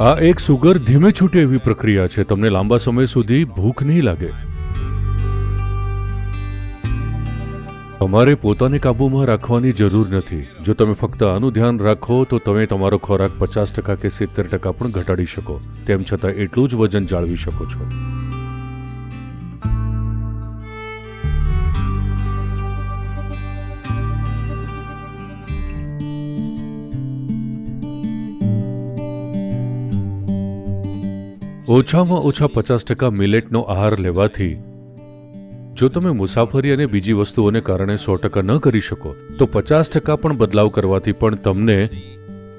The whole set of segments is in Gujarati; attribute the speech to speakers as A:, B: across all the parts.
A: આ એક સુગર ધીમે છૂટે એવી પ્રક્રિયા છે. તમને લાંબા સમય સુધી ભૂખ નહીં લાગે. તમારે પોતાને કાબૂમાં રાખવાની જરૂર નથી. જો તમે ફક્ત આનું ધ્યાન રાખો, તો તમે તમારો ખોરાક પચાસ ટકા કે સિત્તેર ટકા પણ ઘટાડી શકો. તેમ છતાં એટલું જ વજન જાળવી શકો છો. ઓછામાં ઓછા પચાસ ટકા મિલેટનો આહાર લેવાથી જો તમે મુસાફરી અને બીજી વસ્તુઓને કારણે સો ટકા ન કરી શકો, તો પચાસ ટકા પણ બદલાવ કરવાથી પણ તમને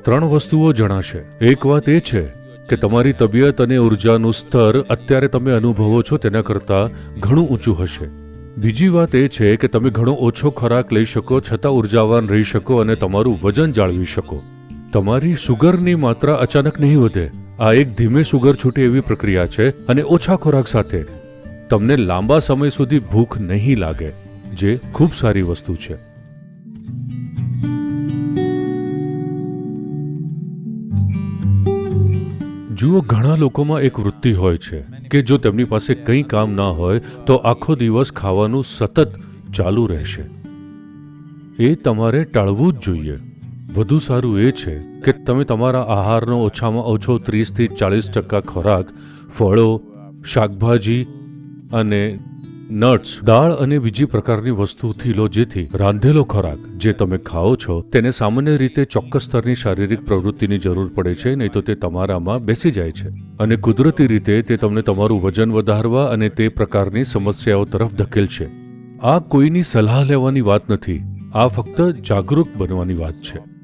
A: ત્રણ વસ્તુઓ જણાશે. એક વાત એ છે કે તમારી તબિયત અને ઉર્જાનું સ્તર અત્યારે તમે અનુભવો છો તેના કરતાં ઘણું ઊંચું હશે. બીજી વાત એ છે કે તમે ઘણો ઓછો ખોરાક લઈ શકો છતાં ઉર્જાવાન રહી શકો અને તમારું વજન જાળવી શકો. તમારી સુગરની માત્રા અચાનક નહીં વધે. આ એક ધીમે સુગર છૂટે એવી પ્રક્રિયા છે અને ઓછા ખોરાક સાથે. તમને લાંબા સમય સુધી ભૂખ નહીં લાગે, જે ખૂબ સારી વસ્તુ છે. જુઓ, ઘણા લોકોમાં એક વૃત્તિ હોય છે કે જો તેમની પાસે કંઈ કામ ના હોય, તો આખો દિવસ ખાવાનું સતત ચાલુ રહેશે. એ તમારે ટાળવું જ જોઈએ. વધુ સારું એ છે કે તમે તમારા આહારનો ઓછામાં ઓછો ત્રીસથી ચાળીસ ટકા ખોરાક, ફળો, શાકભાજી અને નટ્સ, દાળ અને બીજી પ્રકારની વસ્તુથી લો જેથી રાંધેલો ખોરાક જે તમે ખાઓ છો તેને સામાન્ય રીતે ચોક્કસ સ્તરની શારીરિક પ્રવૃત્તિની જરૂર પડે છે, નહીં તો તે તમારામાં બેસી જાય છે. અને કુદરતી રીતે તે તમને તમારું વજન વધારવા અને તે પ્રકારની સમસ્યાઓ તરફ ધકેલશે આ કોઈની સલાહ લેવાની વાત નથી, આ ફક્ત જાગૃત બનવાની વાત છે.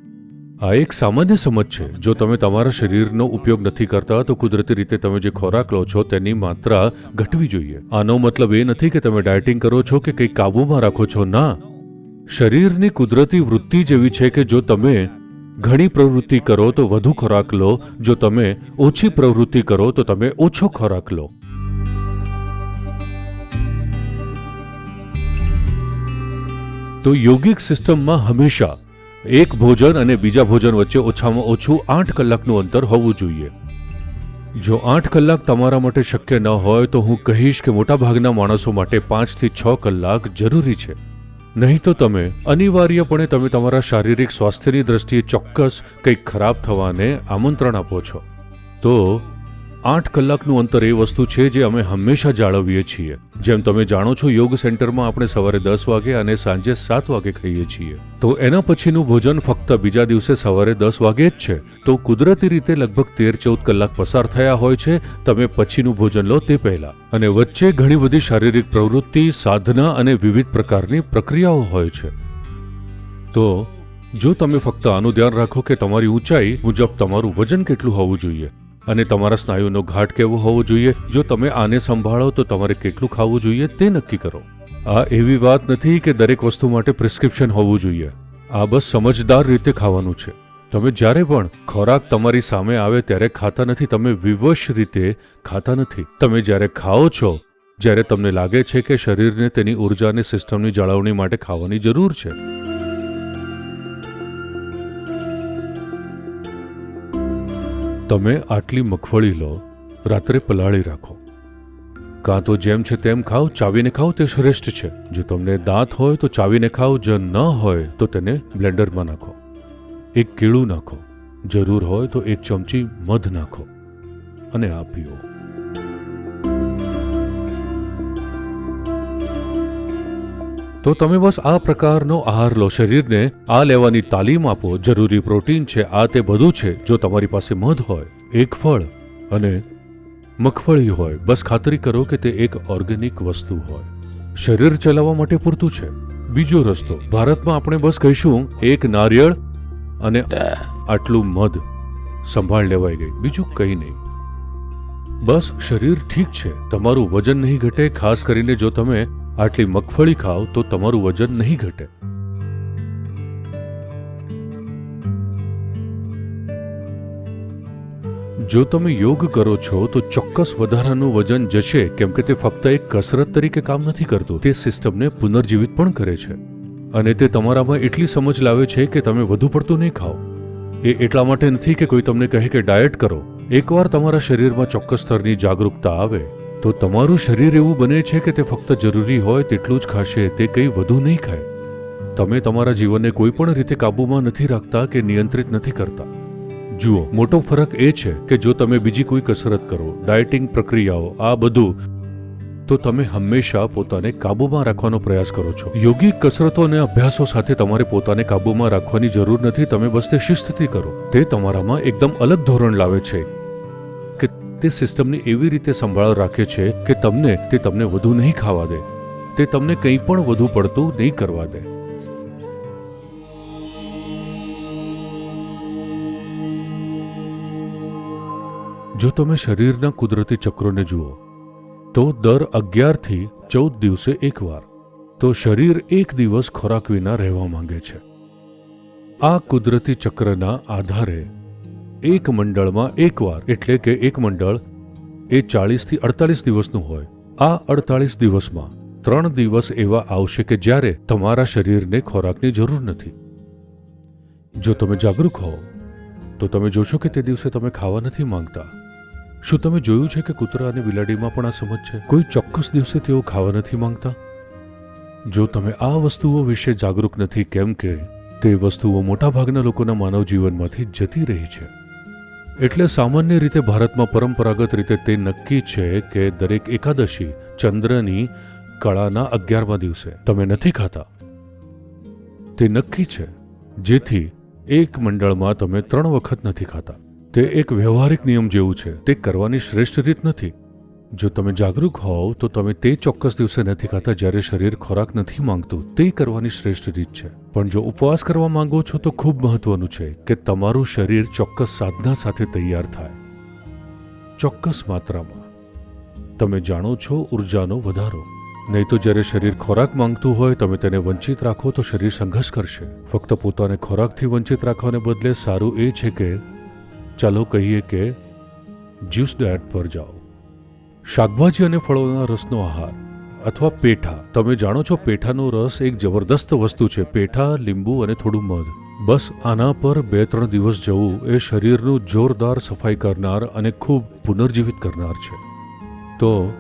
A: આ એક સામાન્ય સમજ છે. જો તમે તમારા શરીરનો ઉપયોગ નથી કરતા, તો કુદરતી રીતે તમે જે ખોરાક લો છો, તેની માત્રા ઘટવી જોઈએ. આનો મતલબ એ નથી કે તમે ડાયટિંગ કરો છો કે કંઈક કાબૂમાં રાખો છો. ના. શરીરની કુદરતી વૃત્તિ જેવી છે કે જો તમે ઘણી પ્રવૃત્તિ કરો, તો વધુ ખોરાક લો. જો તમે ઓછી પ્રવૃત્તિ કરો, તો તમે ઓછો ખોરાક લો. તો યોગિક સિસ્ટમમાં હંમેશા એક ભોજન અને બીજા ભોજન વચ્ચે ઓછામાં ઓછું આઠ કલાકનું અંતર હોવું જોઈએ. જો આઠ કલાક તમારા માટે શક્ય ન હોય તો હું કહીશ કે મોટાભાગના માણસો માટે પાંચથી છ કલાક જરૂરી છે. નહીં તો તમે અનિવાર્યપણે તમે તમારા શારીરિક સ્વાસ્થ્યની દ્રષ્ટિએ ચોક્કસ કંઈક ખરાબ થવાને આમંત્રણ આપો છો. તો આઠ કલાકનું અંતર એ વસ્તુ છે જે અમે હંમેશા જાળવીએ છીએ. જેમ તમે જાણો છો, યોગ સેન્ટરમાં આપણે સવારે દસ વાગે અને સાંજે સાત વાગે ખાઈએ છીએ. તો એના પછીનું ભોજન ફક્ત બીજા દિવસે સવારે દસ વાગે જ છે. તો કુદરતી રીતે લગભગ તેર ચૌદ કલાક પસાર થયા હોય છે, તમે પછીનું ભોજન લો તે પહેલા. અને વચ્ચે ઘણી બધી શારીરિક પ્રવૃત્તિ, સાધના અને વિવિધ પ્રકારની પ્રક્રિયાઓ હોય છે. તો, જો તમે ફક્ત આનું ધ્યાન રાખો કે તમારી ઊંચાઈ મુજબ તમારું વજન કેટલું હોવું જોઈએ અને તમારા સ્નાયુનો ઘાટ કેવો હોવો જોઈએ? જો તમે આને સંભાળો, તો તમારે કેટલું ખાવું જોઈએ તે નક્કી કરો. આ એવી વાત નથી કે દરેક વસ્તુ માટે પ્રિસ્ક્રિપ્શન હોવું જોઈએ. આ બસ સમજદાર રીતે ખાવાનું છે. તમે જ્યારે પણ ખોરાક તમારી સામે આવે ત્યારે ખાતા નથી, તમે વિવશ રીતે ખાતા નથી. તમે જ્યારે ખાઓ છો, જ્યારે તમને લાગે છે કે શરીરને તેની ઊર્જા અને સિસ્ટમની જાળવણી માટે ખાવાની જરૂર છે. તમે આટલી મગફળી લો, રાત્રે પલાળી રાખો. કાં તો જેમ છે તેમ ખાઓ, ચાવીને ખાઓ, તે શ્રેષ્ઠ છે. જો તમને દાંત હોય તો ચાવીને ખાઓ, જો ન હોય તો તેને બ્લેન્ડરમાં નાખો. એક કેળું નાખો. જરૂર હોય તો એક ચમચી મધ નાખો અને આ પીઓ. તો તમે બસ આ પ્રકારનો આહાર લો શરીરને. આ લેવાની તાલીમ આપો. જરૂરી પ્રોટીન છે, આ તે બધું છે, જો તમારી પાસે મધ હોય, એક ફળ અને મગફળી હોય, બસ ખાતરી કરો કે તે એક ઓર્ગેનિક વસ્તુ હોય. શરીર ચલાવવા માટે પૂરતું છે. બીજો રસ્તો, ભારતમાં આપણે બસ કહીશું, એક નારિયેળ અને આટલું મધ સંભાળ લેવાઈ ગઈ બીજું કંઈ નહીં. બસ શરીર ઠીક છે. તમારું વજન નહીં ઘટે, ખાસ કરીને જો તમે આટલી મગફળી ખાઓ તો તમારું વજન નહીં ઘટે. જો તમે યોગ કરો છો તો ચોક્કસ વધારાનું વજન જશે, કેમ કે તે ફક્ત એક કસરત તરીકે કામ નથી કરતું. તે સિસ્ટમને પુનર્જીવિત પણ કરે છે. અને તે તમારામાં એટલી સમજ લાવે છે કે તમે વધુ પડતું નહીં ખાઓ. એ એટલા માટે નથી કે કોઈ તમને કહે કે ડાયટ કરો. એકવાર તમારા શરીરમાં ચોક્કસ સ્તરની જાગરૂકતા આવે તો તમારું શરીર એવું બને છે કે તે ફક્ત જરૂરી હોય તેટલું જ ખાશે, તે કંઈ વધુ નહીં ખાય? તમે તમારા જીવનને કોઈ પણ રીતે કાબૂમાં નથી રાખતા કે નિયંત્રિત નથી કરતા. જુઓ, મોટો ફરક એ છે કે જો તમે બીજી કોઈ કસરત કરો, ડાયટિંગ પ્રક્રિયાઓ, આ બધું, તો તમે હંમેશા પોતાને કાબૂમાં રાખવાનો પ્રયાસ કરો છો. યોગિક કસરતો અને અભ્યાસો સાથે તમારે પોતાને કાબૂમાં રાખવાની જરૂર નથી, તમે બસ તે શિસ્તથી કરો. તે તમારામાં એકદમ અલગ ધોરણ લાવે છે. તે સિસ્ટમને એવી રીતે સંભાળ રાખે છે કે તમને તે તમને વધુ નહીં ખાવા દે. તે તમને કંઈ પણ વધુ પડતું નહીં કરવા દે. જો તમે શરીરના કુદરતી ચક્રોને જુઓ, તો દર અગિયારથી ચૌદ દિવસે એકવાર, તો શરીર એક દિવસ ખોરાક વિના રહેવા માંગે છે. આ કુદરતી ચક્રના આધારે એક મંડળમાં એકવાર એટલે કે એક મંડળ એ ચાળીસથી અડતાલીસ દિવસનું હોય. આ અડતાલીસ દિવસમાં ત્રણ દિવસ એવા આવશે કે જ્યારે તમારા શરીરને ખોરાકની જરૂર નથી. જો તમે જાગૃત હો, તો તમે જોશો કે તે દિવસે તમે ખાવા નથી માંગતા. શું તમે જોયું છે કે કૂતરા અને બિલાડીમાં પણ આ સમજ છે? કોઈ ચોક્કસ દિવસે તેઓ ખાવા નથી માંગતા? જો તમે આ વસ્તુઓ વિશે જાગૃત નથી, કેમ કે તે વસ્તુઓ મોટાભાગના લોકોના માનવ જીવનમાંથી જતી રહી છે. એટલે સામાન્ય રીતે ભારતમાં પરંપરાગત રીતે તે નક્કી છે કે દરેક એકાદશી ચંદ્રની કળાના અગિયારમા દિવસે. તમે નથી ખાતા? તે નક્કી છે. જેથી એક મંડળમાં તમે ત્રણ વખત નથી ખાતા. તે એક વ્યવહારિક નિયમ જેવું છે. તે કરવાની શ્રેષ્ઠ રીત નથી. જો તમે જાગૃત હોવ, તો તમે તે ચોક્કસ દિવસે નથી ખાતા જ્યારે શરીર ખોરાક નથી માંગતું. તે કરવાની શ્રેષ્ઠ રીત છે. પણ જો ઉપવાસ કરવા માંગો છો, તો ખૂબ મહત્વનું છે કે તમારું શરીર ચોક્કસ સાધના સાથે તૈયાર થાય. ચોક્કસ માત્રામાં. તમે જાણો છો, ઉર્જાનો વધારો. નહીં તો જ્યારે શરીર ખોરાક માંગતું હોય, તમે તેને વંચિત રાખો, તો શરીર સંઘર્ષ કરશે. ફક્ત પોતાને ખોરાકથી વંચિત રાખવાને બદલે સારું એ છે કે, ચાલો કહીએ કે, જ્યુસ ડાયટ પર જાઓ. શાકભાજી અને ફળોના રસનો આહાર અથવા પેઠા. તમે જાણો છો પેઠાનો રસ એક જબરદસ્ત વસ્તુ છે. પેઠા, લીંબુ અને થોડું મધ. બસ આના પર બે ત્રણ દિવસ જવું એ શરીરનું જોરદાર સફાઈ કરનાર અને ખૂબ પુનર્જીવિત કરનાર છે. તો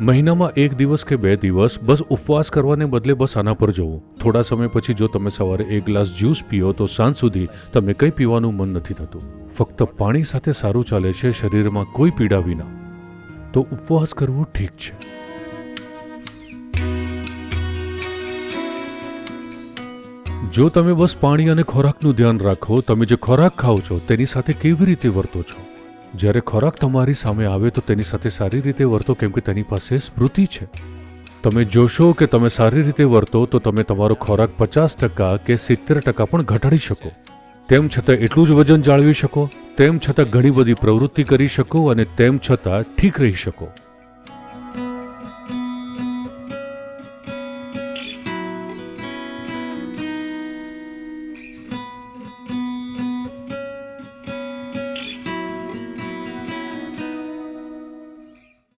A: મહિનામાં એક દિવસ કે બે દિવસ બસ ઉપવાસ કરવાને બદલે બસ આના પર જવું. થોડા સમય પછી જો તમે સવારે એક ગ્લાસ જ્યુસ પીઓ તો સાંજ સુધી તમને કંઈ પીવાનું મન નથી થતું. ફક્ત પાણી સાથે સારું ચાલે છે શરીરમાં કોઈ પીડા વિના. તો ઉપવાસ કરવો ઠીક છે. જો તમે બસ પાણી અને ખોરાકનું ધ્યાન રાખો, તમે જે ખોરાક ખાઓ છો, તેની સાથે કેવી રીતે વર્તો છો? જ્યારે ખોરાક તમારી સામે આવે તો તેની સાથે સારી રીતે વર્તો, કેમ કે તેની પાસે સ્મૃતિ છે. તમે જોશો કે તમે સારી રીતે વર્તો, તો તમે તમારો ખોરાક પચાસ ટકા કે સિત્તેર ટકા પણ ઘટાડી શકો. તેમ છતાં એટલું જ વજન જાળવી શકો, તેમ છતાં ઘણી બધી પ્રવૃત્તિ કરી શકો અને તેમ છતાં ઠીક રહી શકો.